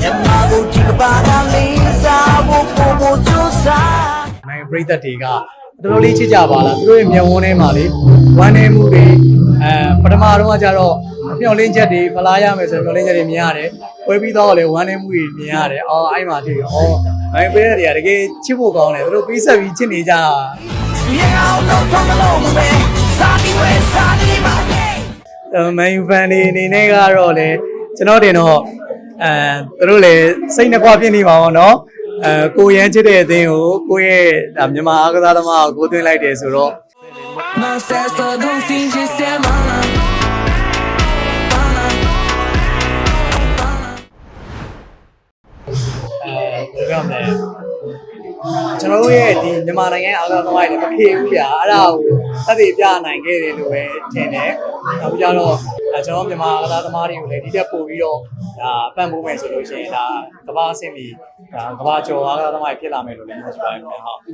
မြန်မာကိုဒီကဘာကလေးစားဖို့ပုံပုံကြိုးစားနိုင်ပရိသတ်တွေကတော်တော်လေးချစ်ကြပါလားသူတို့ရဲ့မျက်ဝန်းထဲမှာလေဝမ်းနေမှုတွေအဲပထမတော့ကကြတော့မျောလင်းချက်တွေဖလားရမယ်ဆိုတော့မျောလင်းချက်တွေမြင်ရတယ်ဝဲပြီးတော့လည်းဝမ်းနေမှုတွေမြင်ရတယ်အော်အဲ့မှာတွေ့ရောအော်နိုင်ပရိသတ်တွေကတကယ်ချစ်ဖို့ကောင်းတယ်သူတို့ပြီးဆက်ပြီးချစ်နေကြတာရေအောင်လုံးထုံးကလုံးမပဲစာဒီဝဲစာဒီပါလေမန်ယူဖန်တွေအနေနဲ့ကတော့လေ ကျွန်တော်တင်တော့အဲသူတို့လည်းစိတ်နှကွဖြစ်နေပါဘောနော်အဲကိုရမ်းချစ်တဲ့အသင်းကိုကိုရဲ့ဒါမြန်မာအားကစားသမားကိုကိုသွင်းလိုက်တယ်ဆိုတော့မဆက်စတော့စင်ချစ်စမလာအဲဘယ်လိုပြောမလဲကျွန်တော်တို့ရဲ့ဒီမြန်မာနိုင်ငံအားကစားသမားတွေလည်းမခေဘူးဗျာအဲ့ဒါကိုသက်သေပြနိုင်ခဲ့တယ်လို့ပဲထင်တယ်နောက်ပြီးတော့ အဲကျွန်တော်မြန်မာအားကစားသမားတွေကိုလည်းဒီတက်ပို့ပြီးတော့ဒါပံ့ပိုးမယ်ဆိုလို့ရှိရင်ဒါကမ္ဘာအဆင့်ပြီးဒါကမ္ဘာကျော်အားကစားသမားတွေဖြစ်လာမယ်လို့လည်းပြောချင်ပါတယ်ခင်ဗျာဟုတ်